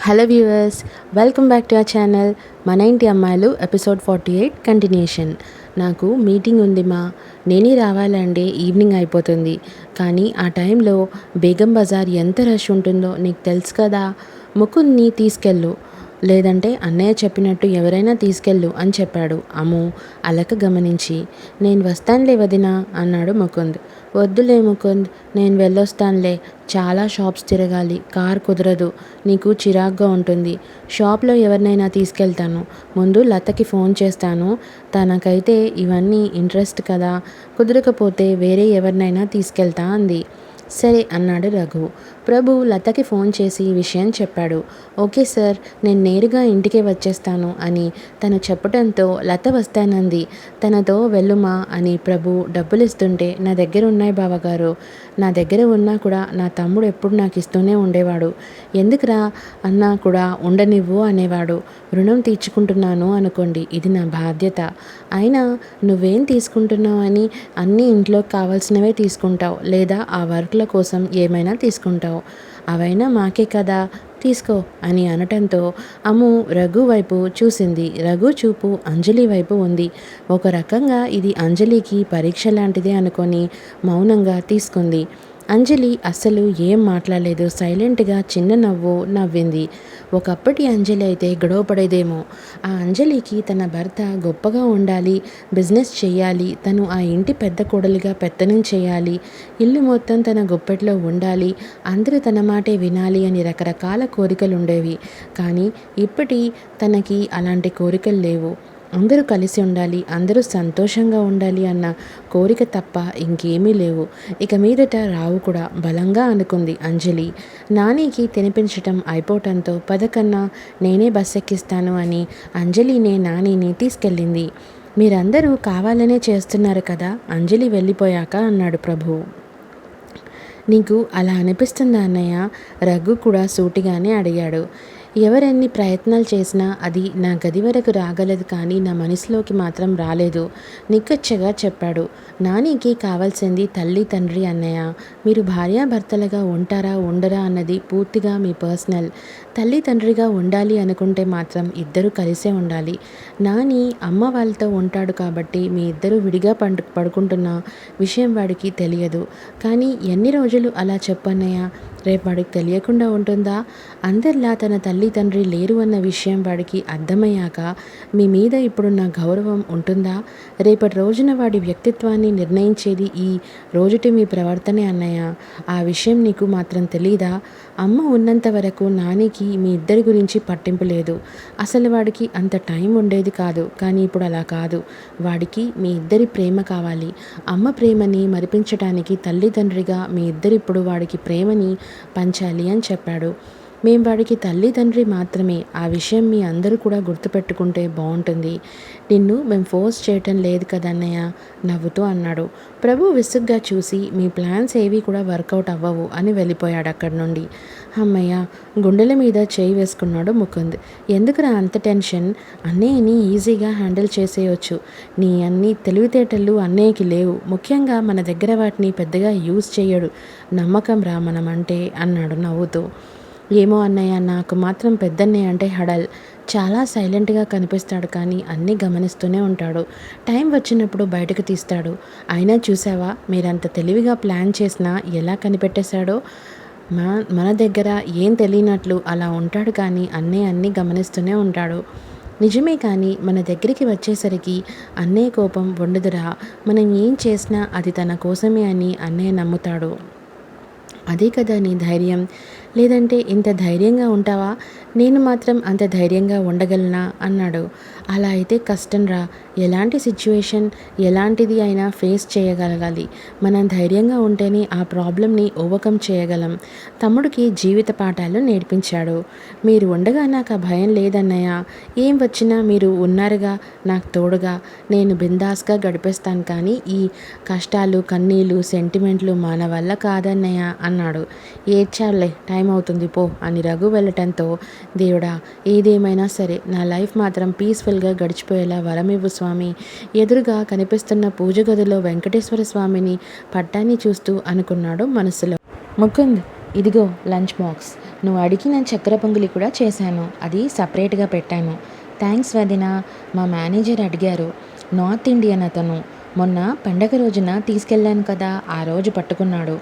Hello viewers welcome back to our channel Mana Inti Ammayilu episode forty eight continuation. నాకు meeting ఉంది మా. నేనే రావాలంటే ఈవినింగ్ అయిపోతుంది. కానీ ఆ టైంలో బేగం బజార్ ఎంత రష్ ఉంటుందో నీకు తెలుసు కదా. ముకుంద్ని తీసుకెళ్ళు. లేదంటే అన్నయ్య చెప్పినట్టు ఎవరైనా తీసుకెళ్ళు అని చెప్పాడు. అమ్ము అలక గమనించి. నేను వస్తానులే వదినా అన్నాడు ముకుంద్. వద్దులే ముకుంద్ నేను వెళ్ళొస్తానులే. చాలా షాప్స్ తిరగాలి. కార్ కుదరదు. నీకు చిరాగ్గా ఉంటుంది. షాప్లో ఎవరినైనా తీసుకెళ్తాను. ముందు లతకి ఫోన్ చేస్తాను. తనకైతే ఇవన్నీ ఇంట్రెస్ట్ కదా. కుదరకపోతే వేరే ఎవరినైనా తీసుకెళ్తా అంది. సరే అన్నాడు రఘు. ప్రభు లతకి ఫోన్ చేసి ఈ విషయం చెప్పాడు. ఓకే సార్ నేను నేరుగా ఇంటికే వచ్చేస్తాను అని తను చెప్పడంతో లత వస్తానంది. తనతో వెళ్ళుమా అని ప్రభు డబ్బులు ఇస్తుంటే నా దగ్గర ఉన్నాయి బావగారు. నా దగ్గర ఉన్నా కూడా నా తమ్ముడు ఎప్పుడు నాకు ఇస్తూనే ఉండేవాడు. ఎందుకురా అన్నా కూడా ఉండనివ్వు అనేవాడు. రుణం తీర్చుకుంటున్నాను అనుకోండి ఇది నా బాధ్యత. అయినా నువ్వేం తీసుకుంటున్నావు అని అన్నీ ఇంట్లోకి కావాల్సినవే తీసుకుంటావు లేదా ఆ వర్క్ వర్క్ల కోసం ఏమైనా తీసుకుంటావు. అవైనా మాకే కదా తీసుకో అని అనటంతో అమ్ము రఘు వైపు చూసింది. రఘు చూపు అంజలి వైపు ఉంది. ఒక రకంగా ఇది అంజలికి పరీక్ష లాంటిదే అనుకొని మౌనంగా తీసుకుంది. అంజలి అసలు ఏం మాట్లాడలేదు. సైలెంట్గా చిన్న నవ్వు నవ్వింది. ఒకప్పటి అంజలి అయితే గొడవపడేదేమో ఆ అంజలికి తన భర్త గొప్పగా ఉండాలి బిజినెస్ చేయాలి తను ఆ ఇంటి పెద్ద కోడలిగా పెత్తనం చేయాలి ఇల్లు మొత్తం తన గుప్పెట్లో ఉండాలి అందరూ తన మాటే వినాలి అని రకరకాల కోరికలు ఉండేవి కానీ ఇప్పటి తనకి అలాంటి కోరికలు లేవు. అందరూ కలిసి ఉండాలి అందరూ సంతోషంగా ఉండాలి అన్న కోరిక తప్ప ఇంకేమీ లేవు. ఇక మీదట రావు కూడా బలంగా అనుకుంది అంజలి. నానికి తినిపించటం అయిపోవటంతో పదకన్నా నేనే బస్ ఎక్కిస్తాను అని అంజలినే నానిని తీసుకెళ్ళింది. మీరందరూ కావాలనే చేస్తున్నారు కదా అంజలి వెళ్ళిపోయాక అన్నాడు ప్రభు. నీకు అలా అనిపిస్తుందా అన్నయ్య? రఘు కూడా సూటిగానే అడిగాడు. ఎవరెన్ని ప్రయత్నాలు చేసినా అది నా గది వరకు రాగలదు కానీ నా మనసులోకి మాత్రం రాలేదు. నిక్కచ్చగా చెప్పాడు. నానికి కావాల్సింది తల్లి తండ్రి అన్నయ్య. మీరు భార్యాభర్తలుగా ఉంటారా ఉండరా అన్నది పూర్తిగా మీ పర్సనల్. తల్లి తండ్రిగా ఉండాలి అనుకుంటే మాత్రం ఇద్దరు కలిసే ఉండాలి. నాని అమ్మ వాళ్ళతో ఉంటాడు కాబట్టి మీ ఇద్దరు విడిగా పండు పడుకుంటున్న విషయం వాడికి తెలియదు. కానీ ఎన్ని రోజులు అలా చెప్పన్నయ్య? రేపు వాడికి తెలియకుండా ఉంటుందా? అందరిలా తన తల్లి తండ్రి లేరు అన్న విషయం వాడికి అర్థమయ్యాక మీ మీద ఇప్పుడున్న గౌరవం ఉంటుందా? రేపటి రోజున వాడి వ్యక్తిత్వాన్ని నిర్ణయించేది ఈ రోజుటి మీ ప్రవర్తనే అన్నయ్య. ఆ విషయం నీకు మాత్రం తెలీదా? అమ్మ ఉన్నంత వరకు నానికి మీ ఇద్దరి గురించి పట్టింపు లేదు. అసలు వాడికి అంత టైం ఉండేది కాదు కానీ ఇప్పుడు అలా కాదు. వాడికి మీ ఇద్దరి ప్రేమ కావాలి. అమ్మ ప్రేమని మరిపించడానికి తల్లిదండ్రిగా మీ ఇద్దరిప్పుడు వాడికి ప్రేమని పంచాలి అని చెప్పాడు. మేము వాడికి తల్లి తండ్రి మాత్రమే. ఆ విషయం మీ అందరూ కూడా గుర్తుపెట్టుకుంటే బాగుంటుంది నిన్ను మేము ఫోర్స్ చేయటం లేదు కదన్నయ్య నవ్వుతూ అన్నాడు. ప్రభు విసుగ్గా చూసి మీ ప్లాన్స్ ఏవి కూడా వర్కౌట్ అవ్వవు అని వెళ్ళిపోయాడు అక్కడి నుండి. అమ్మయ్య గుండెల మీద చేయి వేసుకున్నాడు ముకుంద్. ఎందుకురా అంత టెన్షన్? అన్నయ్యని ఈజీగా హ్యాండిల్ చేసేయొచ్చు. నీ అన్ని తెలివితేటలు అన్నయ్యకి లేవు. ముఖ్యంగా మన దగ్గర వాటిని పెద్దగా యూజ్ చేయడు. నమ్మకం రా మనమంటే అన్నాడు నవ్వుతూ. ఏమో అన్నయ్య నాకు మాత్రం పెద్దన్నయ్య అంటే హడల్. చాలా సైలెంట్గా కనిపిస్తాడు కానీ అన్నీ గమనిస్తూనే ఉంటాడు. టైం వచ్చినప్పుడు బయటకు తీస్తాడు. అయినా చూసావా మీరంత తెలివిగా ప్లాన్ చేసినా ఎలా కనిపెట్టేశాడో? మన మన దగ్గర ఏం తెలియనట్లు అలా ఉంటాడు కానీ అన్నీ అన్నీ గమనిస్తూనే ఉంటాడు. నిజమే కానీ మన దగ్గరికి వచ్చేసరికి అన్నయ్య కోపం ఉండదురా మనం ఏం చేసినా అది తన కోసమే అని అన్నయ్య నమ్ముతాడు. అదే కదా నీ ధైర్యం? లేదంటే ఇంత ధైర్యంగా ఉంటావా? నేను మాత్రం అంత ధైర్యంగా ఉండగలనా? అన్నాడు. అలా అయితే కష్టం రా ఎలాంటి సిచ్యువేషన్ ఎలాంటిది అయినా ఫేస్ చేయగలగాలి. మనం ధైర్యంగా ఉంటేనే ఆ ప్రాబ్లమ్ని ఓవర్కమ్ చేయగలం. తమ్ముడికి జీవిత పాఠాలు నేర్పించాడు. మీరు ఉండగా నాకు ఆ భయం లేదన్నయ్య. ఏం వచ్చినా మీరు ఉన్నారుగా నాకు తోడుగా. నేను బిందాస్గా గడిపేస్తాను కానీ ఈ కష్టాలు కన్నీళ్ళు సెంటిమెంట్లు మన వల్ల కాదన్నయ్య అన్నాడు. ఏడ్చాలే టైం అవుతుంది పో అని రఘు వెళ్ళటంతో దేవుడా ఏదేమైనా సరే నా లైఫ్ మాత్రం పీస్ఫుల్గా గడిచిపోయేలా వరమివ్వు స్వామి. ఎదురుగా కనిపిస్తున్న పూజ గదిలో వెంకటేశ్వర స్వామిని పట్టాన్ని చూస్తూ అనుకున్నాడు మనసులో. ముకుంద్ ఇదిగో లంచ్ బాక్స్. నువ్వు అడిగిన చక్కెర పొంగులి కూడా చేశాను. అది సపరేట్గా పెట్టాను. థ్యాంక్స్ వదిన మా మేనేజర్ అడిగారు. నార్త్ ఇండియన్ అతను. మొన్న పండగ రోజున తీసుకెళ్ళాను కదా ఆ రోజు పట్టుకున్నాడు.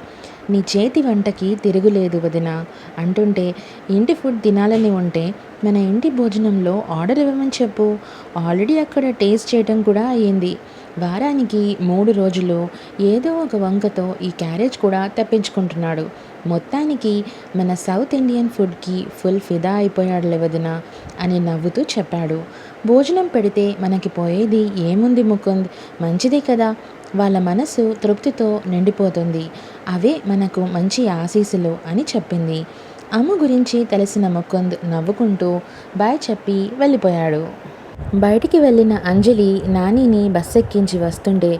నీ చేతి వంటకి తిరుగులేదు వదిన. అంటుంటే ఇంటి ఫుడ్ తినాలని ఉంటే? మన ఇంటి భోజనంలో ఆర్డర్ ఇవ్వమని చెప్పు. ఆల్రెడీ అక్కడ టేస్ట్ చేయటం కూడా అయ్యింది. వారానికి మూడు రోజులు ఏదో ఒక వంకతో ఈ క్యారేజ్ కూడా తెప్పించుకుంటున్నాడు. మొత్తానికి మన సౌత్ ఇండియన్ ఫుడ్కి ఫుల్ ఫిదా అయిపోయాడు వదిన అని నవ్వుతూ చెప్పాడు. భోజనం పెడితే మనకి పోయేది ఏముంది ముకుంద్? మంచిదే కదా. వాళ్ళ మనసు తృప్తితో నిండిపోతుంది. అవే మనకు మంచి ఆశీస్సులు అని చెప్పింది. అమ్మ గురించి తెలిసిన ముకుంద్ నవ్వుకుంటూ బాయ్ చెప్పి వెళ్ళిపోయాడు. బయటికి వెళ్ళిన అంజలి నానిని బస్సు ఎక్కించి వస్తుంటే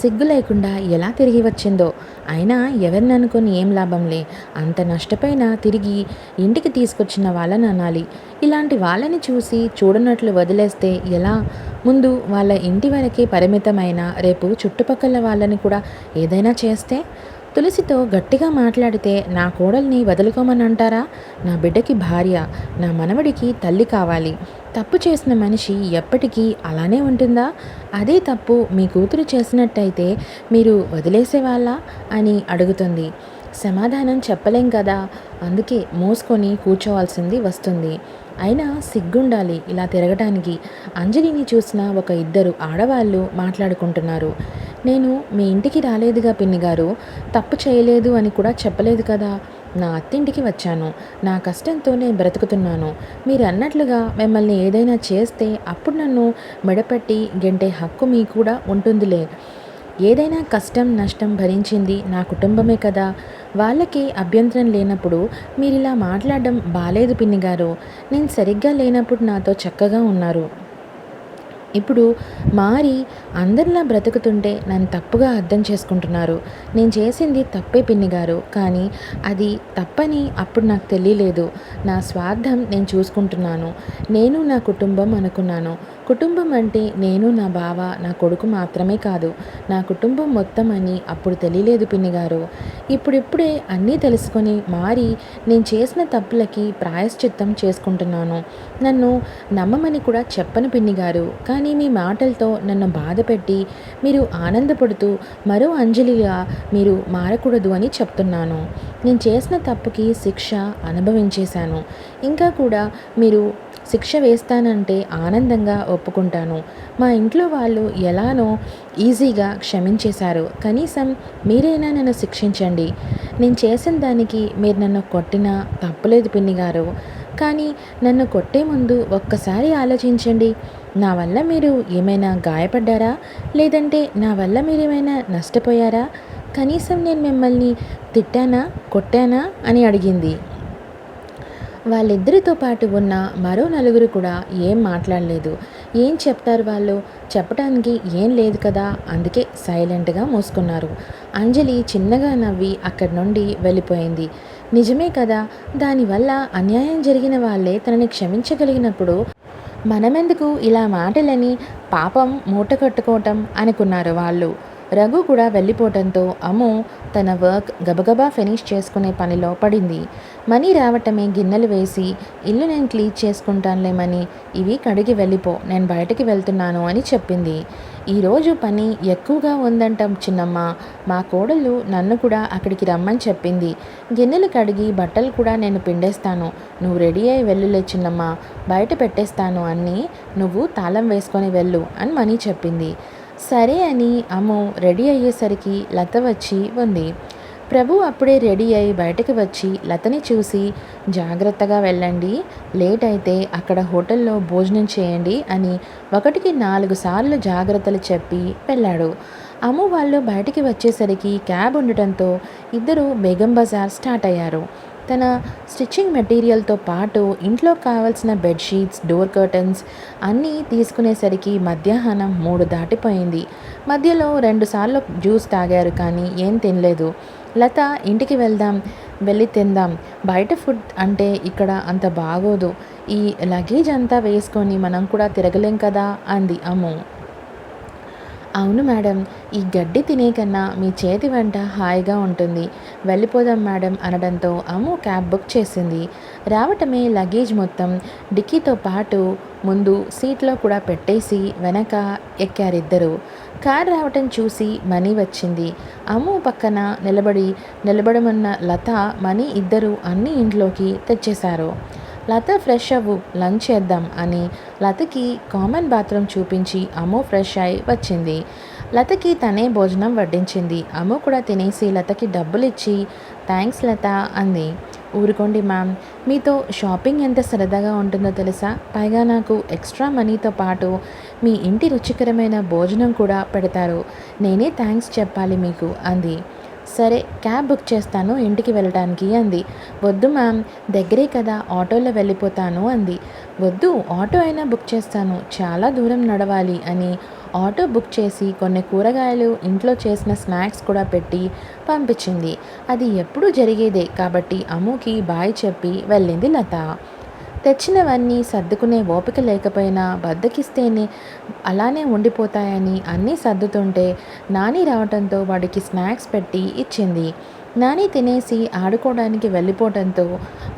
సిగ్గు లేకుండా ఎలా తిరిగి వచ్చిందో అయినా ఎవరిని అనుకుని ఏం లాభంలే? అంత నష్టపోయినా తిరిగి ఇంటికి తీసుకొచ్చిన వాళ్ళని అనాలి. ఇలాంటి వాళ్ళని చూసి చూడనట్లు వదిలేస్తే ఎలా? ముందు వాళ్ళ ఇంటి వరకే పరిమితమైన రేపు చుట్టుపక్కల వాళ్ళని కూడా ఏదైనా చేస్తే? తులసితో గట్టిగా మాట్లాడితే నా కోడల్ని వదులుకోమని అంటారా? నా బిడ్డకి భార్య నా మనవడికి తల్లి కావాలి. తప్పు చేసిన మనిషి ఎప్పటికీ అలానే ఉంటుందా? అదే తప్పు మీ కూతురు చేసినట్టయితే మీరు వదిలేసేవాళ్ళా? అని అడుగుతుంది. సమాధానం చెప్పలేం కదా? అందుకే మోసుకొని కూర్చోవాల్సింది వస్తుంది. అయినా సిగ్గుండాలి ఇలా తిరగటానికి. అంజలిని చూసిన ఒక ఇద్దరు ఆడవాళ్ళు మాట్లాడుకుంటున్నారు. నేను మీ ఇంటికి రాలేదుగా పిన్ని గారు తప్పు చేయలేదు అని కూడా చెప్పలేదు కదా. నా అత్తింటికి వచ్చాను. నా కష్టంతో నేను బ్రతుకుతున్నాను. మీరు అన్నట్లుగా మిమ్మల్ని ఏదైనా చేస్తే అప్పుడు నన్ను మెడపెట్టి గెంటే హక్కు మీ కూడా ఉంటుందిలే. ఏదైనా కష్టం నష్టం భరించింది నా కుటుంబమే కదా. వాళ్ళకి అభ్యంతరం లేనప్పుడు మీరు ఇలా మాట్లాడడం బాలేదు పిన్ని గారు నేను సరిగ్గా లేనప్పుడు నాతో చక్కగా ఉన్నారు. ఇప్పుడు మారి అందరిలా బ్రతుకుతుంటే నన్ను తప్పుగా అర్థం చేసుకుంటున్నారు. నేను చేసింది తప్పే పిన్ని గారు కానీ అది తప్పని అప్పుడు నాకు తెలియలేదు. నా స్వార్థం నేను చూసుకుంటున్నాను. నేను నా కుటుంబం అనుకున్నాను. కుటుంబం అంటే నేను నా బావ నా కొడుకు మాత్రమే కాదు నా కుటుంబం మొత్తం అని అప్పుడు తెలియలేదు పిన్ని గారు ఇప్పుడిప్పుడే అన్నీ తెలుసుకొని మారి నేను చేసిన తప్పులకి ప్రాయశ్చిత్తం చేసుకుంటున్నాను. నన్ను నమ్మమని కూడా చెప్పను పిన్ని గారు కానీ మీ మాటలతో నన్ను బాధపెట్టి మీరు ఆనందపడుతూ మరో అంజలిగా మీరు మారకూడదు అని చెప్తున్నాను. నేను చేసిన తప్పుకి శిక్ష అనుభవించేశాను. ఇంకా కూడా మీరు శిక్ష వేస్తానంటే ఆనందంగా ఒప్పుకుంటాను. మా ఇంట్లో వాళ్ళు ఎలానో ఈజీగా క్షమించేశారు. కనీసం మీరైనా నన్ను శిక్షించండి. నేను చేసిన దానికి మీరు నన్ను కొట్టినా తప్పులేదు పిన్ని గారు కానీ నన్ను కొట్టే ముందు ఒక్కసారి ఆలోచించండి. నా వల్ల మీరు ఏమైనా గాయపడ్డారా? లేదంటే నా వల్ల మీరు ఏమైనా నష్టపోయారా? కనీసం నేను మిమ్మల్ని తిట్టానా? కొట్టానా? అని అడిగింది. వాళ్ళిద్దరితో పాటు ఉన్న మరో నలుగురు కూడా ఏం మాట్లాడలేదు. ఏం చెప్తారు వాళ్ళు? చెప్పడానికి ఏం లేదు కదా? అందుకే సైలెంట్గా మూసుకున్నారు. అంజలి చిన్నగా నవ్వి అక్కడి నుండి వెళ్ళిపోయింది. నిజమే కదా? దానివల్ల అన్యాయం జరిగిన వాళ్ళే తనని క్షమించగలిగినప్పుడు మనమెందుకు ఇలా మాటలని పాపం మూట కట్టుకోవటం అనుకున్నారు వాళ్ళు. రఘు కూడా వెళ్ళిపోవటంతో అమ్ము తన వర్క్ గబగబా ఫినిష్ చేసుకునే పనిలో పడింది. మనీ రావటమే గిన్నెలు వేసి ఇల్లు నేను క్లీన్ చేసుకుంటానులేమని ఇవి కడిగి వెళ్ళిపో నేను బయటకి వెళ్తున్నాను అని చెప్పింది. ఈరోజు పని ఎక్కువగా ఉందంటాం చిన్నమ్మ. మా కోడలు నన్ను కూడా అక్కడికి రమ్మని చెప్పింది. గిన్నెలు కడిగి బట్టలు కూడా నేను పిండేస్తాను. నువ్వు రెడీ అయి వెళ్ళులే చిన్నమ్మ. బయట పెట్టేస్తాను అన్నీ నువ్వు తాళం వేసుకొని వెళ్ళు అని మనీ చెప్పింది. సరే అని అమ్ము రెడీ అయ్యేసరికి లత వచ్చి ఉంది. ప్రభు అప్పుడే రెడీ అయి బయటకు వచ్చి లతని చూసి జాగ్రత్తగా వెళ్ళండి లేట్ అయితే అక్కడ హోటల్లో భోజనం చేయండి అని ఒకటికి నాలుగు సార్లు జాగ్రత్తలు చెప్పి వెళ్ళాడు. అమ్ము వాళ్ళు బయటికి వచ్చేసరికి క్యాబ్ ఉండటంతో ఇద్దరు బేగం బజార్ స్టార్ట్ అయ్యారు. తన స్టిచ్చింగ్ మెటీరియల్తో పాటు ఇంట్లో కావాల్సిన బెడ్షీట్స్ డోర్ కర్టన్స్ అన్నీ తీసుకునేసరికి మధ్యాహ్నం మూడు దాటిపోయింది. మధ్యలో రెండుసార్లు జ్యూస్ తాగారు కానీ ఏం తినలేదు. లత ఇంటికి వెళ్దాం వెళ్ళి తిందాం. బయట ఫుడ్ అంటే ఇక్కడ అంత బాగోదు. ఈ లగేజ్ అంతా వేసుకొని మనం కూడా తిరగలేం కదా? అంది అమ్ము. అవును మేడం ఈ గడ్డి తినే కన్నా మీ చేతి వంట హాయిగా ఉంటుంది. వెళ్ళిపోదాం మేడం అనడంతో అమ్ము క్యాబ్ బుక్ చేసింది. రావటమే లగేజ్ మొత్తం డిక్కీతో పాటు ముందు సీట్లో కూడా పెట్టేసి వెనక ఎక్కారిద్దరు. కార్ రావటం చూసి మనీ వచ్చింది. అమ్ము పక్కన నిలబడి నిలబడమన్న లత మనీ ఇద్దరు అన్ని ఇంట్లోకి తెచ్చేశారు. లత ఫ్రెష్ అవ్వు లంచ్ చేద్దాం అని లతకి కామన్ బాత్రూమ్ చూపించి అమ్ము ఫ్రెష్ అయి వచ్చింది. లతకి తనే భోజనం వడ్డించింది. అమ్ము కూడా తినేసి లతకి డబ్బులు ఇచ్చి థ్యాంక్స్ లత అంది. ఊరుకోండి మ్యామ్ మీతో షాపింగ్ ఎంత సరదాగా ఉంటుందో తెలుసా? పైగా నాకు ఎక్స్ట్రా మనీతో పాటు మీ ఇంటి రుచికరమైన భోజనం కూడా పెడతారు. నేనే థ్యాంక్స్ చెప్పాలి మీకు అంది. సరే క్యాబ్ బుక్ చేస్తాను ఇంటికి వెళ్ళడానికి అంది. వద్దు మ్యామ్ దగ్గరే కదా ఆటోలో వెళ్ళిపోతాను అంది. వద్దు ఆటో అయినా బుక్ చేస్తాను చాలా దూరం నడవాలి అని ఆటో బుక్ చేసి కొన్ని కూరగాయలు ఇంట్లో చేసిన స్నాక్స్ కూడా పెట్టి పంపించింది. అది ఎప్పుడూ జరిగేదే కాబట్టి అమ్ముకి బాయ్ చెప్పి వెళ్ళింది లత. తెచ్చినవన్నీ సర్దుకునే ఓపిక లేకపోయినా బద్దకిస్తేనే అలానే ఉండిపోతాయని అన్నీ సర్దుతుంటే నాని రావటంతో వాడికి స్నాక్స్ పెట్టి ఇచ్చింది. నాని తినేసి ఆడుకోవడానికి వెళ్ళిపోవడంతో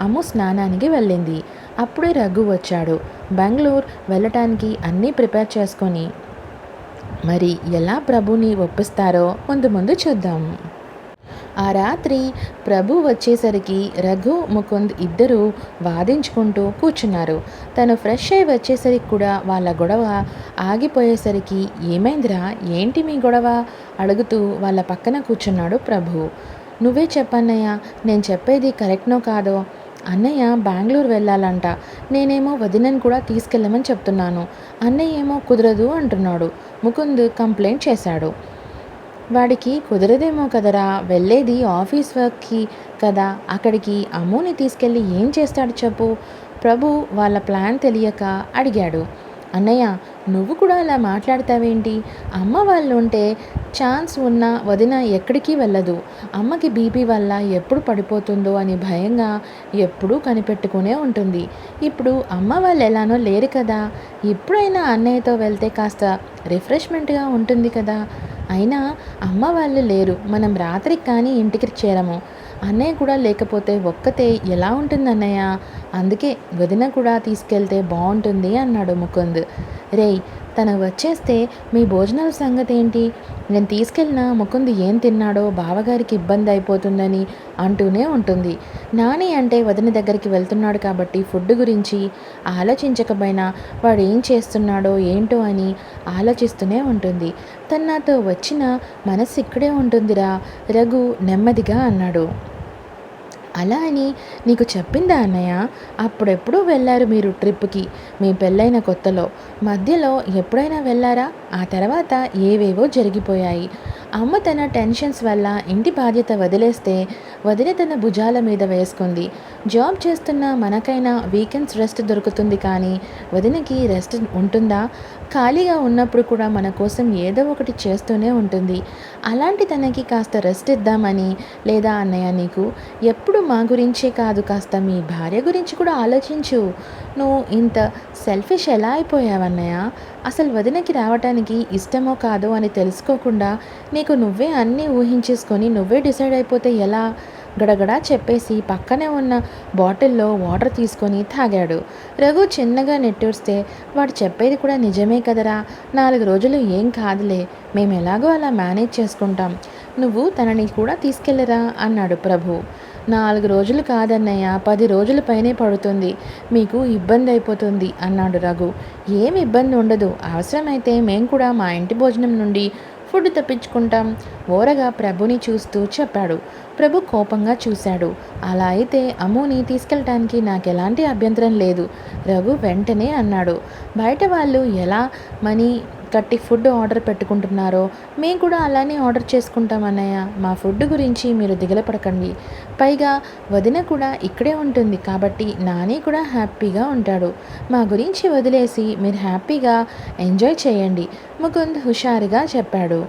అమ్ము స్నానానికి వెళ్ళింది. అప్పుడే రఘు వచ్చాడు. బెంగళూరు వెళ్ళటానికి అన్నీ ప్రిపేర్ చేసుకొని మరి ఎలా ప్రభుని ఒప్పిస్తారో ముందు ముందు చూద్దాం. ఆ రాత్రి ప్రభు వచ్చేసరికి రఘు ముకుంద్ ఇద్దరూ వాదించుకుంటూ కూర్చున్నారు. తను ఫ్రెష్ అయి వచ్చేసరికి కూడా వాళ్ళ గొడవ ఆగిపోయేసరికి ఏమైందిరా? ఏంటి మీ గొడవ? అడుగుతూ వాళ్ళ పక్కన కూర్చున్నాడు ప్రభు. నువ్వే చెప్పన్నయ్య నేను చెప్పేది కరెక్ట్నో కాదో? అన్నయ్య బెంగళూరు వెళ్ళాలంట. నేనేమో వదినని కూడా తీసుకెళ్ళమని చెప్తున్నాను. అన్నయ్య ఏమో కుదరదు అంటున్నాడు. ముకుంద్ కంప్లైంట్ చేశాడు. వాడికి కుదరదేమో కదరా. వెళ్ళేది ఆఫీస్ వర్క్కి కదా. అక్కడికి అమ్ముని తీసుకెళ్ళి ఏం చేస్తాడు చెప్పు. ప్రభు వాళ్ళ ప్లాన్ తెలియక అడిగాడు. అన్నయ్య నువ్వు కూడా అలా మాట్లాడతావేంటి? అమ్మ వాళ్ళు ఉంటే ఛాన్స్ ఉన్న వదిన ఎక్కడికి వెళ్ళదు. అమ్మకి బీపీ వల్ల ఎప్పుడు పడిపోతుందో అని భయంగా ఎప్పుడూ కనిపెట్టుకునే ఉంటుంది. ఇప్పుడు అమ్మ వాళ్ళు ఎలానో లేరు కదా. ఇప్పుడైనా అన్నయ్యతో వెళ్తే కాస్త రిఫ్రెష్మెంట్గా ఉంటుంది కదా. అయినా అమ్మ వాళ్ళు లేరు. మనం రాత్రికి కానీ ఇంటికి చేరము. అన్నయ్య కూడా లేకపోతే ఒక్కతే ఎలా ఉంటుంది అన్నయ్య? అందుకే వదిన కూడా తీసుకెళ్తే బాగుంటుంది అన్నాడు ముకుంద్. రేయ్ తను వచ్చేస్తే మీ భోజనాల సంగతి ఏంటి నేను తీసుకెళ్ళిన ముకుంది ఏం తిన్నాడో బావగారికి ఇబ్బంది అయిపోతుందని అంటూనే ఉంటుంది. నాని అంటే వదిన దగ్గరికి వెళ్తున్నాడు కాబట్టి ఫుడ్ గురించి ఆలోచించకపోయినా వాడు ఏం చేస్తున్నాడో ఏంటో అని ఆలోచిస్తూనే ఉంటుంది. తను నాతో వచ్చిన మనసు ఇక్కడే ఉంటుందిరా రఘు నెమ్మదిగా అన్నాడు. అలా అని నీకు చెప్పిందా అన్నయ్య? అప్పుడెప్పుడు వెళ్ళారు మీరు ట్రిప్కి మీ పెళ్ళైన కొత్తలో మధ్యలో ఎప్పుడైనా వెళ్ళారా? ఆ తర్వాత ఏవేవో జరిగిపోయాయి. అమ్మ తన టెన్షన్స్ వల్ల ఇంటి బాధ్యత వదిలేస్తే వదిలి తన భుజాల మీద వేసుకుంది. జాబ్ చేస్తున్న మనకైనా వీకెండ్స్ రెస్ట్ దొరుకుతుంది కానీ వదినకి రెస్ట్ ఉంటుందా? ఖాళీగా ఉన్నప్పుడు కూడా మన కోసం ఏదో ఒకటి చేస్తూనే ఉంటుంది. అలాంటి తనకి కాస్త రెస్ట్ ఇద్దామని లేదా అన్నయ్య నీకు? ఎప్పుడు మా గురించే కాదు కాస్త మీ భార్య గురించి కూడా ఆలోచించు. నువ్వు ఇంత సెల్ఫిష్ ఎలా అయిపోయావన్నయ్య? అసలు వదినకి రావటానికి ఇష్టమో కాదో అని తెలుసుకోకుండా నీకు నువ్వే అన్నీ ఊహించేసుకొని నువ్వే డిసైడ్ అయిపోతే ఎలా? గడగడా చెప్పేసి పక్కనే ఉన్న బాటిల్లో వాటర్ తీసుకొని తాగాడు. రఘు చిన్నగా నెట్టూస్తే వాడు చెప్పేది కూడా నిజమే కదరా? నాలుగు రోజులు ఏం కాదులే మేము ఎలాగో అలా మేనేజ్ చేసుకుంటాం. నువ్వు తనని కూడా తీసుకెళ్ళరా? అన్నాడు ప్రభు. నాలుగు రోజులు కాదన్నయ్య పది రోజుల పైనే పడుతుంది. మీకు ఇబ్బంది అయిపోతుంది అన్నాడు రఘు. ఏం ఇబ్బంది ఉండదు. అవసరమైతే మేం కూడా మా ఇంటి భోజనం నుండి ఫుడ్ తెప్పించుకుంటాం. ఓరగా ప్రభుని చూస్తూ చెప్పాడు. ప్రభు కోపంగా చూశాడు. అలా అయితే అమ్ముని తీసుకెళ్ళటానికి నాకు ఎలాంటి అభ్యంతరం లేదు. రఘు వెంటనే అన్నాడు. బయట వాళ్ళు ఎలా మనీ గట్టి ఫుడ్ ఆర్డర్ పెట్టుకుంటున్నారో మేము కూడా అలానే ఆర్డర్ చేసుకుంటాం అన్నయ్య. మా ఫుడ్ గురించి మీరు దిగలపడకండి. పైగా వదిన కూడా ఇక్కడే ఉంటుంది కాబట్టి నాని కూడా హ్యాపీగా ఉంటాడు. మా గురించి వదిలేసి మీరు హ్యాపీగా ఎంజాయ్ చేయండి ముకుంద్ హుషారుగా చెప్పాడు.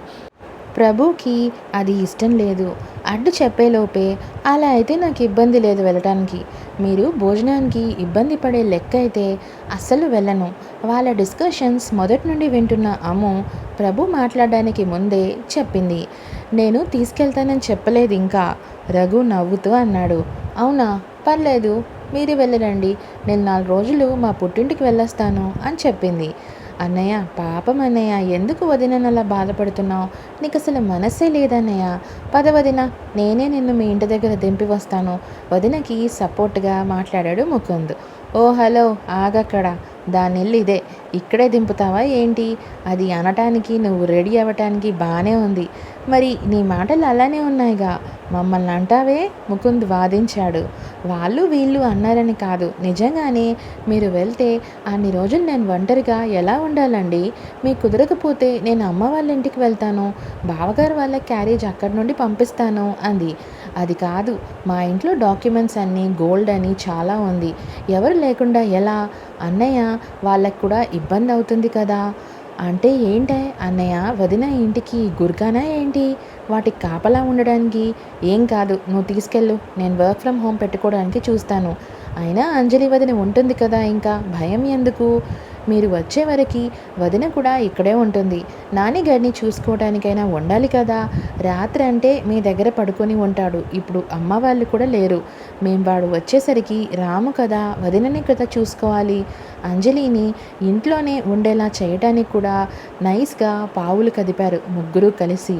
ప్రభుకి అది ఇష్టం లేదు. అడ్డు చెప్పేలోపే అలా అయితే నాకు ఇబ్బంది లేదు వెళ్ళటానికి. మీరు భోజనానికి ఇబ్బంది పడే లెక్క అయితే అస్సలు వెళ్ళను. వాళ్ళ డిస్కషన్స్ మొదటి నుండి వింటున్న అమ్ము ప్రభు మాట్లాడడానికి ముందే చెప్పింది. నేను తీసుకెళ్తానని చెప్పలేదు ఇంకా. రఘు నవ్వుతూ అన్నాడు. అవునా? పర్లేదు. మీరు వెళ్ళరండి. నేను నాలుగు రోజులు మా పుట్టింటికి వెళ్ళొస్తాను అని చెప్పింది. అన్నయ్య పాపం అన్నయ్య ఎందుకు వదిననలా బాధపడుతున్నావు? నీకు అసలు మనసే లేదన్నయ్య. పద వదిన నేనే నిన్ను మీ ఇంటి దగ్గర దింపి వస్తాను. వదినకి సపోర్ట్గా మాట్లాడాడు ముకుంద్. ఓ హలో ఆగక్కడ. దాని ఇల్లు ఇదే ఇక్కడే దింపుతావా ఏంటి? అది అనటానికి నువ్వు రెడీ అవ్వటానికి బాగానే ఉంది. మరి నీ మాటలు అలానే ఉన్నాయిగా. మమ్మల్ని అంటావే? ముకుంద్ వాదించాడు. వాళ్ళు వీళ్ళు అన్నారని కాదు. నిజంగానే మీరు వెళ్తే అన్ని రోజులు నేను ఒంటరిగా ఎలా ఉండాలండి? మీకు కుదరకపోతే నేను అమ్మ వాళ్ళ ఇంటికి వెళ్తాను. బావగారు వాళ్ళ క్యారేజ్ అక్కడి నుండి పంపిస్తాను అంది. అది కాదు. మా ఇంట్లో డాక్యుమెంట్స్ అన్నీ గోల్డ్ అని చాలా ఉంది. ఎవరు లేకుండా ఎలా? అన్నయ్య వాళ్ళకు కూడా ఇబ్బంది అవుతుంది కదా. అంటే ఏంటే అన్నయ్య వదిన ఇంటికి గురికానా ఏంటి? వాటికి కాపలా ఉండడానికి? ఏం కాదు నువ్వు తీసుకెళ్ళు. నేను వర్క్ ఫ్రమ్ హోమ్ పెట్టుకోవడానికి చూస్తాను. అయినా అంజలి వదిన ఉంటుంది కదా ఇంకా? భయం ఎందుకు? మీరు వచ్చే వరకు వదిన కూడా ఇక్కడే ఉంటుంది. నానిగారిని చూసుకోవడానికైనా ఉండాలి కదా? రాత్రి అంటే మీ దగ్గర పడుకొని ఉంటాడు. ఇప్పుడు అమ్మ వాళ్ళు కూడా లేరు. మేము వాడు వచ్చేసరికి రాము కదా వదినని కదా చూసుకోవాలి. అంజలిని ఇంట్లోనే ఉండేలా చేయడానికి కూడా నైస్గా పావులు కదిపారు ముగ్గురు కలిసి.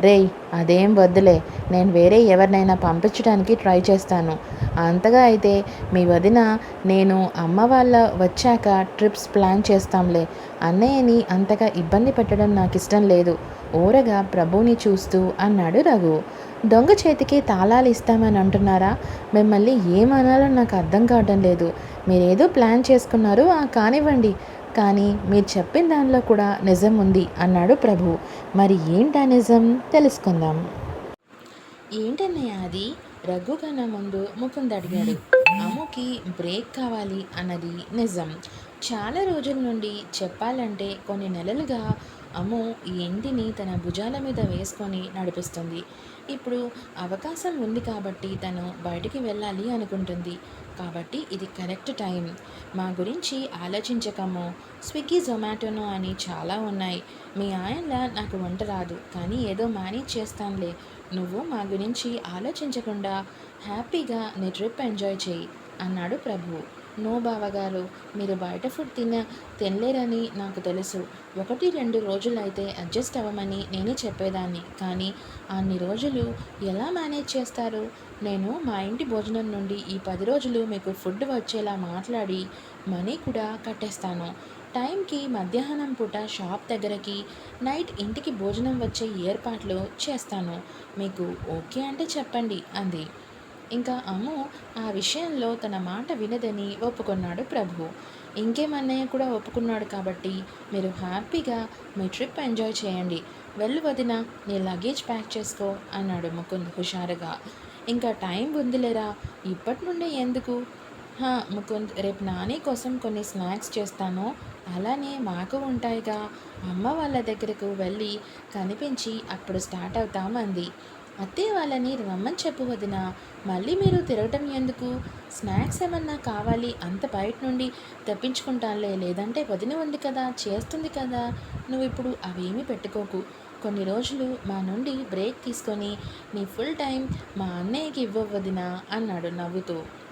రేయ్ అదేం వద్దులే. నేను వేరే ఎవరినైనా పంపించడానికి ట్రై చేస్తాను. అంతగా అయితే మీ వదిన నేను అమ్మ వాళ్ళ వచ్చాక ట్రిప్స్ ప్లాన్ చేస్తాంలే. అన్నయ్యని అంతగా ఇబ్బంది పెట్టడం నాకు ఇష్టం లేదు. ఓరగా ప్రభుని చూస్తూ అన్నాడు రఘు. దొంగ చేతికి తాళాలు ఇస్తామని అంటున్నారా? మిమ్మల్ని ఏమనాలో నాకు అర్థం కావడం లేదు. మీరేదో ప్లాన్ చేసుకున్నారు కానివ్వండి. కానీ మీరు చెప్పిన దానిలో కూడా నిజం ఉంది అన్నాడు ప్రభు. మరి ఏంటా నిజం? తెలుసుకుందాం. ఏంటన్నయ్య అది? రఘు కన్నా ముందు ముకుంద్ అడిగాడు. అమ్ముకి బ్రేక్ కావాలి అన్నది నిజం. చాలా రోజుల నుండి చెప్పాలంటే కొన్ని నెలలుగా అమ్ము ఈ ఇంటిని తన భుజాల మీద వేసుకొని నడిపిస్తుంది. ఇప్పుడు అవకాశం ఉంది కాబట్టి తను బయటికి వెళ్ళాలి అనుకుంటుంది. కాబట్టి ఇది కరెక్ట్ టైం. మా గురించి ఆలోచించకము స్విగ్గీ జొమాటోనో అని చాలా ఉన్నాయి. మీ ఆయనలా నాకు వంట రాదు కానీ ఏదో మేనేజ్ చేస్తానులే. నువ్వు మా గురించి ఆలోచించకుండా హ్యాపీగా నీ ట్రిప్ ఎంజాయ్ చేయి అన్నాడు ప్రభు. నో బావగారు మీరు బయట ఫుడ్ తిన తినలేరని నాకు తెలుసు. ఒకటి రెండు రోజులు అయితే అడ్జస్ట్ అవ్వమని నేనే చెప్పేదాన్ని. కానీ అన్ని రోజులు ఎలా మేనేజ్ చేస్తారు? నేను మా ఇంటి భోజనం నుండి ఈ పది రోజులు మీకు ఫుడ్ వచ్చేలా మాట్లాడి మనీ కూడా కట్టేస్తాను. టైంకి మధ్యాహ్నం పూట షాప్ దగ్గరకి నైట్ ఇంటికి భోజనం వచ్చే ఏర్పాట్లు చేస్తాను. మీకు ఓకే అంటే చెప్పండి అంది. ఇంకా అమ్ము ఆ విషయంలో తన మాట వినదని ఒప్పుకున్నాడు ప్రభు. ఇంకేమన్నయ్య కూడా ఒప్పుకున్నాడు కాబట్టి మీరు హ్యాపీగా మీ ట్రిప్ ఎంజాయ్ చేయండి. వెళ్ళు వదిన నీ లగేజ్ ప్యాక్ చేసుకో అన్నాడు ముకుంద్ హుషారుగా. ఇంకా టైం ఉందిలేరా? ఇప్పటి నుండే ఎందుకు ముకుంద్ రేపు నాని కోసం కొన్ని స్నాక్స్ చేస్తాను. అలానే మాకు ఉంటాయిగా. అమ్మ వాళ్ళ దగ్గరకు వెళ్ళి కనిపించి అప్పుడు స్టార్ట్ అవుతామంది. అత్తే వాళ్ళని రమ్మని చెప్పు వదిన మళ్ళీ మీరు తిరగటం ఎందుకు? స్నాక్స్ ఏమన్నా కావాలి? అంత బయట నుండి తెప్పించుకుంటానులే లేదంటే వదిన ఉంది కదా చేస్తుంది కదా. నువ్వు ఇప్పుడు అవేమీ పెట్టుకోకు. కొన్ని రోజులు మా నుండి బ్రేక్ తీసుకొని నీ ఫుల్ టైం మా అన్నయ్యకి ఇవ్వవదినా అన్నాడు నవ్వుతూ.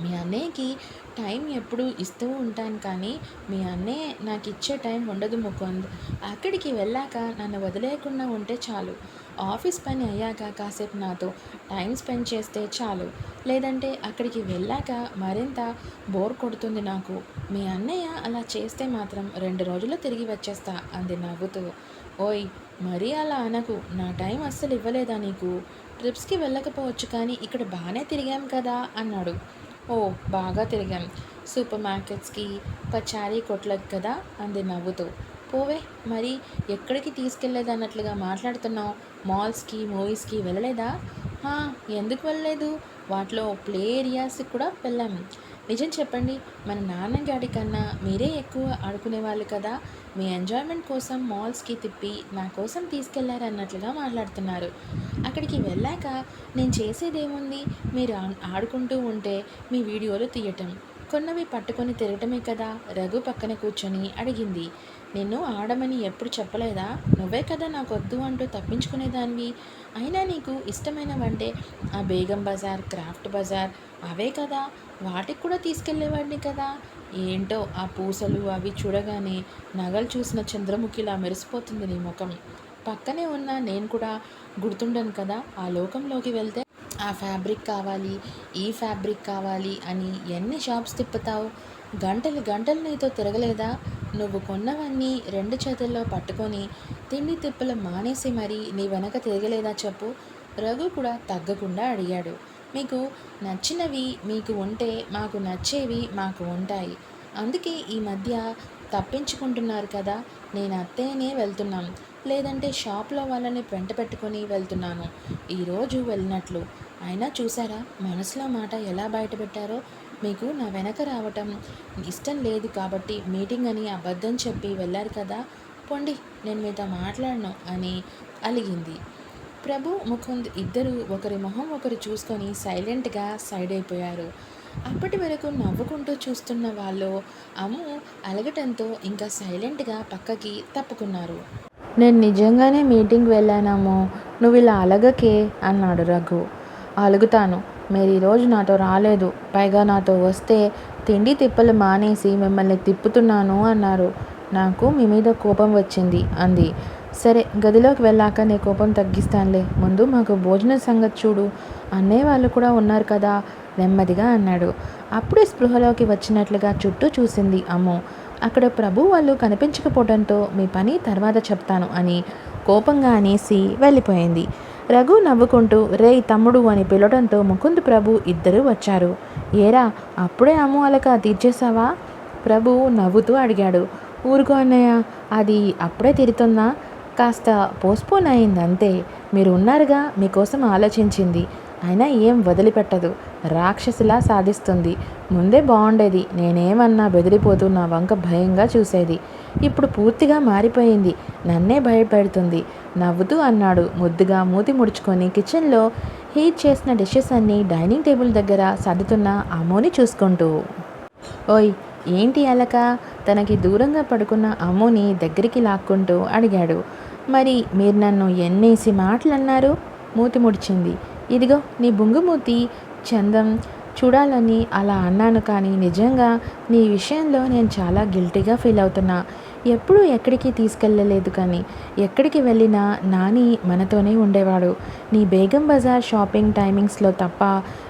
మీ అన్నయ్యకి టైం ఎప్పుడు ఇస్తూ ఉంటాను కానీ మీ అన్నయ్య నాకు ఇచ్చే టైం ఉండదు ముకుంద్ అక్కడికి వెళ్ళాక నన్ను వదిలేయకుండా ఉంటే చాలు. ఆఫీస్ పని అయ్యాక కాసేపు నాతో టైం స్పెండ్ చేస్తే చాలు. లేదంటే అక్కడికి వెళ్ళాక మరింత బోర్ కొడుతుంది నాకు. మీ అన్నయ్య అలా చేస్తే మాత్రం రెండు రోజుల్లో తిరిగి వచ్చేస్తా అంది నవ్వుతూ. ఓయ్ మరీ అలా అనకు. నా టైం అస్సలు ఇవ్వలేదా నీకు? ట్రిప్స్కి వెళ్ళకపోవచ్చు కానీ ఇక్కడ బాగానే తిరిగాం కదా అన్నాడు. ఓ బాగా తిరిగాం. సూపర్ మార్కెట్స్కి పచారీ కొట్లకు కదా అంది నవ్వుతూ. పోవే మరి ఎక్కడికి తీసుకెళ్ళేదు అన్నట్లుగా మాట్లాడుతున్నావు? మాల్స్కి మూవీస్కి వెళ్ళలేదా? ఎందుకు వెళ్ళలేదు? వాటిలో ప్లే ఏరియాస్కి కూడా వెళ్ళాము నిజం చెప్పండి మన నాన్నగాడి కన్నా మీరే ఎక్కువ ఆడుకునే వాళ్ళు కదా. మీ ఎంజాయ్మెంట్ కోసం మాల్స్కి తిప్పి నా కోసం తీసుకెళ్ళారు అన్నట్లుగా మాట్లాడుతున్నారు. అక్కడికి వెళ్ళాక నేను చేసేదేముంది? మీరు ఆడుకుంటూ ఉంటే మీ వీడియోలు తీయటం కొన్నవి పట్టుకొని తిరగటమే కదా రఘు పక్కన కూర్చొని అడిగింది. నిన్ను ఆడమని ఎప్పుడు చెప్పలేదా? నువ్వే కదా నాకు వద్దు అంటూ తప్పించుకునేదానివి. అయినా నీకు ఇష్టమైనవంటే ఆ బేగం బజార్ క్రాఫ్ట్ బజార్ అవే కదా. వాటికి కూడా తీసుకెళ్ళేవాడిని కదా. ఏంటో ఆ పూసలు అవి చూడగానే నగలు చూసిన చంద్రముఖిలా మెరిసిపోతుంది నీ ముఖం. పక్కనే ఉన్న నేను కూడా గుర్తుండను కదా ఆ లోకంలోకి వెళ్తే ఆ ఫ్యాబ్రిక్ కావాలి ఈ ఫ్యాబ్రిక్ కావాలి అని ఎన్ని షాప్స్ తిప్పుతావు? గంటలు గంటలు నీతో తిరగలేదా? నువ్వు కొన్నవన్నీ రెండు చేతుల్లో పట్టుకొని తిండి తిప్పలు మానేసి మరీ నీ వెనక తిరగలేదా చెప్పు? రఘు కూడా తగ్గకుండా అడిగాడు. మీకు నచ్చినవి మీకు ఉంటే మాకు నచ్చేవి మాకు ఉంటాయి. అందుకే ఈ మధ్య తప్పించుకుంటున్నారు కదా నేను అత్తేనే వెళ్తున్నాను లేదంటే షాప్లో వాళ్ళని వెంట పెట్టుకొని వెళ్తున్నాను. ఈరోజు వెళ్ళినట్లు. అయినా చూసారా మనసులో మాట ఎలా బయటపెట్టారో మీకు నా వెనక రావటం ఇష్టం లేదు కాబట్టి మీటింగ్ అని అబద్ధం చెప్పి వెళ్ళారు కదా. పొండి నేను మీతో మాట్లాడను అని అలిగింది. ప్రభు ముకుంద్ ఇద్దరు ఒకరి మొహం ఒకరు చూసుకొని సైలెంట్గా సైడ్ అయిపోయారు. అప్పటి వరకు నవ్వుకుంటూ చూస్తున్న వాళ్ళు అమ్ము అలగటంతో ఇంకా సైలెంట్గా పక్కకి తప్పుకున్నారు. నేను నిజంగానే మీటింగ్ వెళ్ళానమ్మో నువ్వు ఇలా అలగకే అన్నాడు రఘు. అలుగుతాను మీరు ఈరోజు నాతో రాలేదు పైగా నాతో వస్తే తిండి తిప్పలు మానేసి మిమ్మల్ని తిప్పుతున్నాను అన్నారు. నాకు మీ మీద కోపం వచ్చింది అంది. సరే గదిలోకి వెళ్ళాక నీ కోపం తగ్గిస్తానులే. ముందు మాకు భోజనం సంగతి చూడు. అన్నయ్య వాళ్ళు కూడా ఉన్నారు కదా నెమ్మదిగా అన్నాడు. అప్పుడే స్పృహలోకి వచ్చినట్లుగా చుట్టూ చూసింది అమ్మో. అక్కడ ప్రభు వాళ్ళు కనిపించకపోవడంతో మీ పని తర్వాత చెప్తాను అని కోపంగా అనేసి వెళ్ళిపోయింది. రఘు నవ్వుకుంటూ రేయ్ తమ్ముడు అని పిలవడంతో ముకుంద్ ప్రభు ఇద్దరూ వచ్చారు. ఏరా అప్పుడే అమ్ము అలక తీర్చేశావా? ప్రభు నవ్వుతూ అడిగాడు. ఊరుకో అన్నయ్య అది అప్పుడే తీరుతుందా? కాస్త పోస్ట్పోన్ అయింది అంతే మీరు ఉన్నారుగా మీకోసం ఆలోచించింది. అయినా ఏం వదిలిపెట్టదు. రాక్షసిలా సాధిస్తుంది. ముందే బాగుండేది. నేనేమన్నా బెదిరిపోతూ నా వంక భయంగా చూసేది. ఇప్పుడు పూర్తిగా మారిపోయింది. నన్నే భయపెడుతుంది. నవ్వుతూ అన్నాడు. ముద్దుగా మూతి ముడుచుకొని కిచెన్లో హీట్ చేసిన డిషెస్ అన్నీ డైనింగ్ టేబుల్ దగ్గర సర్దుతున్న అమ్మోని చూసుకుంటూ. ఓయ్ ఏంటి అలక? తనకి దూరంగా పడుకున్న అమ్మోని దగ్గరికి లాక్కుంటూ అడిగాడు. మరి మీరు నన్ను ఎన్నేసి మాటలు అన్నారు మూతి ముడిచింది. ఇదిగో నీ బుంగుమూతి చందం చూడాలని అలా అన్నాను కానీ నిజంగా నీ విషయంలో నేను చాలా గిల్టీగా ఫీల్ అవుతున్నా. ఎప్పుడూ ఎక్కడికి తీసుకెళ్ళలేదు కానీ ఎక్కడికి వెళ్ళినా నాని మనతోనే ఉండేవాడు. నీ బేగం బజార్ షాపింగ్ టైమింగ్స్లో తప్ప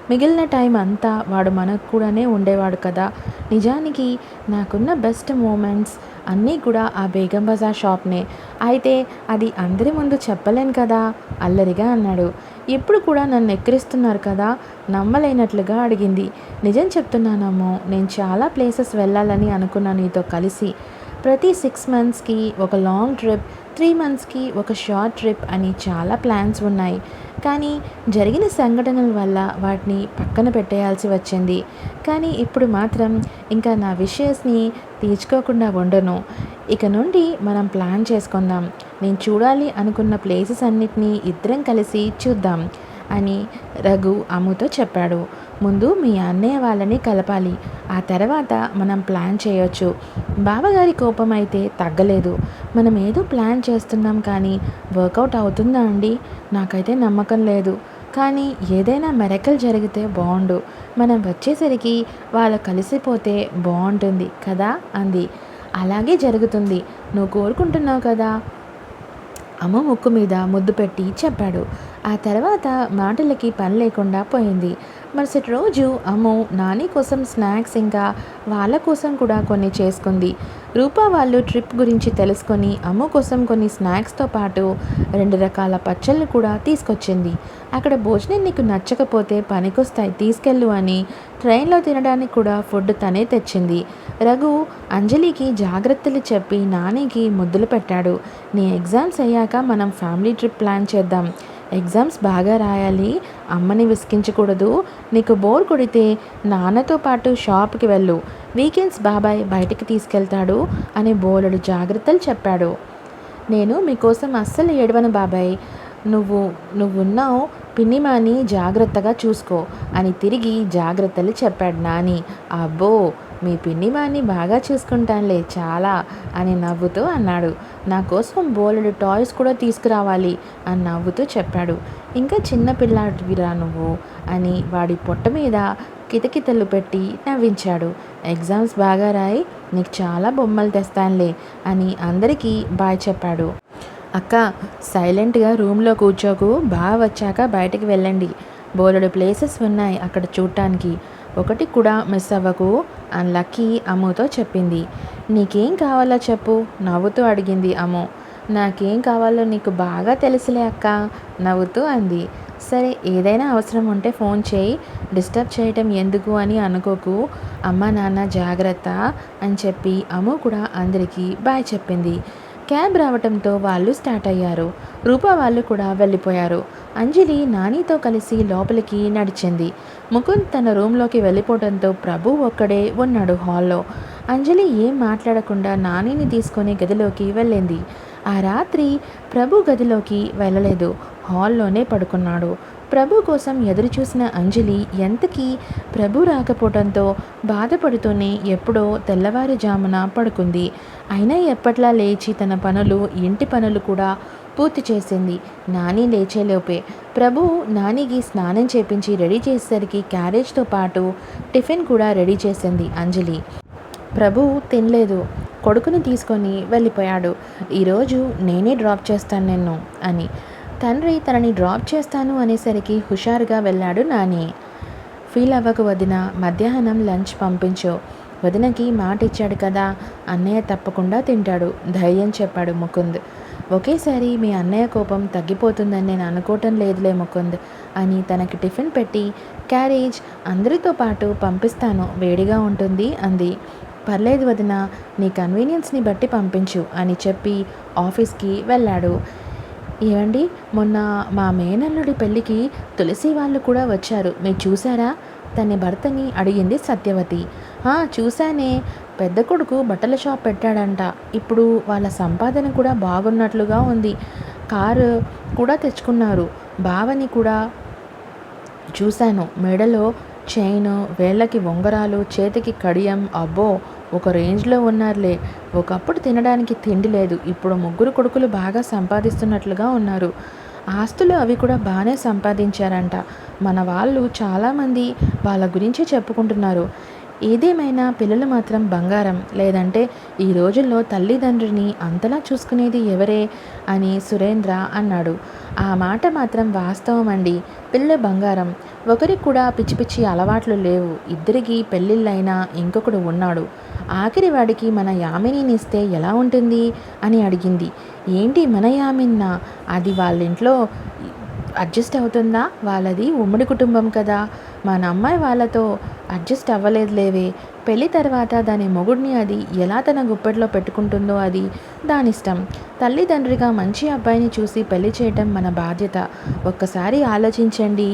మిగిలిన టైం అంతా వాడు మనకు కూడానే ఉండేవాడు కదా. నిజానికి నాకున్న బెస్ట్ మూమెంట్స్ అన్నీ కూడా ఆ బేగం బజార్ షాప్నే. అయితే అది అందరి ముందు చెప్పలేను కదా? అల్లరిగా అన్నాడు. ఇప్పుడు కూడా నన్ను ఎక్కిరిస్తున్నారు కదా? నమ్మలేనట్లుగా అడిగింది. నిజం చెప్తున్నానమ్మో నేను చాలా ప్లేసెస్ వెళ్ళాలని అనుకున్నాను నీతో కలిసి. ప్రతి సిక్స్ మంత్స్కి ఒక లాంగ్ ట్రిప్ త్రీ మంత్స్కి ఒక షార్ట్ ట్రిప్ అని చాలా ప్లాన్స్ ఉన్నాయి. కానీ జరిగిన సంఘటనల వల్ల వాటిని పక్కన పెట్టేయాల్సి వచ్చింది. కానీ ఇప్పుడు మాత్రం ఇంకా నా విషయస్ని తీర్చుకోకుండా ఉండను. ఇక నుండి మనం ప్లాన్ చేసుకుందాం. నేను చూడాలి అనుకున్న ప్లేసెస్ అన్నిటినీ ఇద్దరం కలిసి చూద్దాం. అని రఘు అమ్ముతో చెప్పాడు. ముందు మీ అన్నయ్య వాళ్ళని కలపాలి. ఆ తర్వాత మనం ప్లాన్ చేయొచ్చు. బావగారి కోపం అయితే తగ్గలేదు. మనం ఏదో ప్లాన్ చేస్తున్నాం కానీ వర్కౌట్ అవుతుందా అండి? నాకైతే నమ్మకం లేదు. కానీ ఏదైనా మెరకల్ జరిగితే బాగుండు మనం వచ్చేసరికి వాళ్ళు కలిసిపోతే బాగుంటుంది కదా అంది. అలాగే జరుగుతుంది. నువ్వు కోరుకుంటున్నావు కదా? అమ్మ ముక్కు మీద ముద్దు పెట్టి చెప్పాడు. ఆ తర్వాత మాటలకి పని లేకుండా పోయింది. మరుసటి రోజు అమ్ము నాని కోసం స్నాక్స్ ఇంకా వాళ్ళ కోసం కూడా కొన్ని చేసుకుంది. రూపా వాళ్ళు ట్రిప్ గురించి తెలుసుకొని అమ్ము కోసం కొన్ని స్నాక్స్తో పాటు రెండు రకాల పచ్చళ్ళు కూడా తీసుకొచ్చింది. అక్కడ భోజనం నీకు నచ్చకపోతే పనికొస్తాయి తీసుకెళ్ళు అని ట్రైన్లో తినడానికి కూడా ఫుడ్ తనే తెచ్చింది. రఘు అంజలికి జాగ్రత్తలు చెప్పి నానికి ముద్దులు పెట్టాడు. నీ ఎగ్జామ్స్ అయ్యాక మనం ఫ్యామిలీ ట్రిప్ ప్లాన్ చేద్దాం. ఎగ్జామ్స్ బాగా రాయాలి అమ్మని విసిగించకూడదు నీకు బోర్ కొడితే నాన్నతో పాటు షాప్కి వెళ్ళు వీకెండ్స్ బాబాయ్ బయటికి తీసుకెళ్తాడు అని బోలెడు జాగ్రత్తలు చెప్పాడు. నేను మీకోసం అస్సలు ఏడవను బాబాయ్ నువ్వు నువ్వున్నావు పిన్నిమాని జాగ్రత్తగా చూసుకో అని తిరిగి జాగ్రత్తలు చెప్పాడు నాని. అబ్బో! మీ పిన్ని పిన్నిమాని బాగా చూసుకుంటానులే చాలా అని నవ్వుతూ అన్నాడు. నా కోసం బోలెడు టాయ్స్ కూడా తీసుకురావాలి అని నవ్వుతూ చెప్పాడు. ఇంకా చిన్న పిల్లాడివిరా నువ్వు అని వాడి పొట్ట మీద కితకితలు పెట్టి నవ్వించాడు. ఎగ్జామ్స్ బాగా రాయి నీకు చాలా బొమ్మలు తెస్తానులే అని అందరికీ బాయ్ చెప్పాడు. అక్క సైలెంట్గా రూమ్లో కూర్చోకు బాగా వచ్చాక బయటికి వెళ్ళండి. బోలెడు ప్లేసెస్ ఉన్నాయి అక్కడ చూడటానికి ఒకటి కూడా మిస్ అవ్వకు. అని లక్కీ అమ్ముతో చెప్పింది. నీకేం కావాలో చెప్పు నవ్వుతూ అడిగింది అమ్ము. నాకేం కావాలో నీకు బాగా తెలుసులే అక్క నవ్వుతూ అంది. సరే ఏదైనా అవసరం ఉంటే ఫోన్ చేయి డిస్టర్బ్ చేయటం ఎందుకు అని అనుకోకు. అమ్మ నాన్న జాగ్రత్త అని చెప్పి అమ్ము కూడా అందరికీ బాయ్ చెప్పింది. క్యాబ్ రావటంతో వాళ్ళు స్టార్ట్ అయ్యారు. రూపా వాళ్ళు కూడా వెళ్ళిపోయారు. అంజలి నానితో కలిసి లోపలికి నడిచింది. ముకుంద్ తన రూమ్లోకి వెళ్ళిపోవడంతో ప్రభు ఒక్కడే ఉన్నాడు హాల్లో. అంజలి ఏం మాట్లాడకుండా నానిని తీసుకొని గదిలోకి వెళ్ళింది. ఆ రాత్రి ప్రభు గదిలోకి వెళ్ళలేదు. హాల్లోనే పడుకున్నాడు. ప్రభు కోసం ఎదురు చూసిన అంజలి ఎంతకీ ప్రభు రాకపోవడంతో బాధపడుతూనే ఎప్పుడో తెల్లవారుజామున పడుకుంది. అయినా ఎప్పట్లా లేచి తన పనులు ఇంటి పనులు కూడా పూర్తి చేసింది. నాని లేచేలోపే ప్రభు నానికి స్నానం చేపించి రెడీ చేసేసరికి క్యారేజ్తో పాటు టిఫిన్ కూడా రెడీ చేసింది అంజలి. ప్రభు తినలేదు. కొడుకుని తీసుకొని వెళ్ళిపోయాడు. ఈరోజు నేనే డ్రాప్ చేస్తాను నిన్ను అని. తండ్రి తనని డ్రాప్ చేస్తాను అనేసరికి హుషారుగా వెళ్ళాడు నాని. ఫీల్ అవ్వకు వదిన మధ్యాహ్నం లంచ్ పంపించు. వదినకి మాట ఇచ్చాడు కదా అన్నయ్య తప్పకుండా తింటాడు ధైర్యం చెప్పాడు ముకుంద్. ఒకేసారి మీ అన్నయ్య కోపం తగ్గిపోతుందని నేను అనుకోవటం లేదులే ముకుంద్ అని తనకి టిఫిన్ పెట్టి క్యారేజ్ అందరితో పాటు పంపిస్తాను వేడిగా ఉంటుంది అంది. పర్లేదు వదిన నీ కన్వీనియన్స్ని బట్టి పంపించు అని చెప్పి ఆఫీస్కి వెళ్ళాడు. ఏమండి మొన్న మా మేనల్లుడి పెళ్ళికి తులసి వాళ్ళు కూడా వచ్చారు. మీరు చూసారా తన భర్తని అడిగింది సత్యవతి. చూశానే. పెద్ద కొడుకు బట్టల షాప్ పెట్టాడంట. ఇప్పుడు వాళ్ళ సంపాదన కూడా బాగున్నట్లుగా ఉంది. కారు కూడా తెచ్చుకున్నారు. బావని కూడా చూశాను. మెడలో చైన్ వేళ్ళకి ఉంగరాలు చేతికి కడియం అబ్బో ఒక రేంజ్లో ఉన్నారులే. ఒకప్పుడు తినడానికి తిండి లేదు. ఇప్పుడు ముగ్గురు కొడుకులు బాగా సంపాదిస్తున్నట్లుగా ఉన్నారు. ఆస్తులు అవి కూడా బాగానే సంపాదించారంట. మన వాళ్ళు చాలామంది వాళ్ళ గురించి చెప్పుకుంటున్నారు. ఏదేమైనా పిల్లలు మాత్రం బంగారం లేదంటే ఈ రోజుల్లో తల్లిదండ్రిని అంతలా చూసుకునేది ఎవరే అని సురేంద్ర అన్నాడు. ఆ మాట మాత్రం వాస్తవం అండి పిల్ల బంగారం. ఒకరికి కూడా పిచ్చి పిచ్చి అలవాట్లు లేవు. ఇద్దరికి పెళ్ళిళ్ళైనా ఇంకొకడు ఉన్నాడు. ఆఖరి వాడికి మన యామినిని ఇస్తే ఎలా ఉంటుంది? అని అడిగింది. ఏంటి మన యామిన్నా? అది వాళ్ళ ఇంట్లో అడ్జస్ట్ అవుతుందా? వాళ్ళది ఉమ్మడి కుటుంబం కదా. మన అమ్మాయి వాళ్ళతో అడ్జస్ట్ అవ్వలేదులేవే పెళ్ళి తర్వాత దాని మొగుడిని అది ఎలా తన గుప్పెట్లో పెట్టుకుంటుందో అది దాని ఇష్టం తల్లిదండ్రిగా మంచి అబ్బాయిని చూసి పెళ్ళి చేయటం మన బాధ్యత. ఒక్కసారి ఆలోచించండి.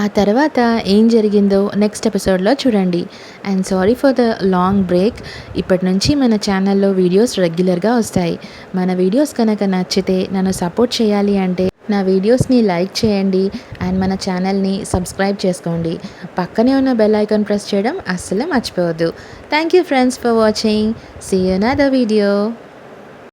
ఆ తర్వాత ఏం జరిగిందో నెక్స్ట్ ఎపిసోడ్లో చూడండి. And sorry for the long break ఇప్పటి నుంచి మన ఛానల్లో వీడియోస్ రెగ్యులర్గా వస్తాయి. మన వీడియోస్ కనుక నచ్చితే నన్ను సపోర్ట్ చేయాలి అంటే నా వీడియోస్ని లైక్ చేయండి అండ్ మన ఛానల్ని సబ్స్క్రైబ్ చేసుకోండి. పక్కనే ఉన్న బెల్ ఐకాన్ ప్రెస్ చేయడం అస్సలు మర్చిపోవద్దు. Thank you friends for watching. See you the video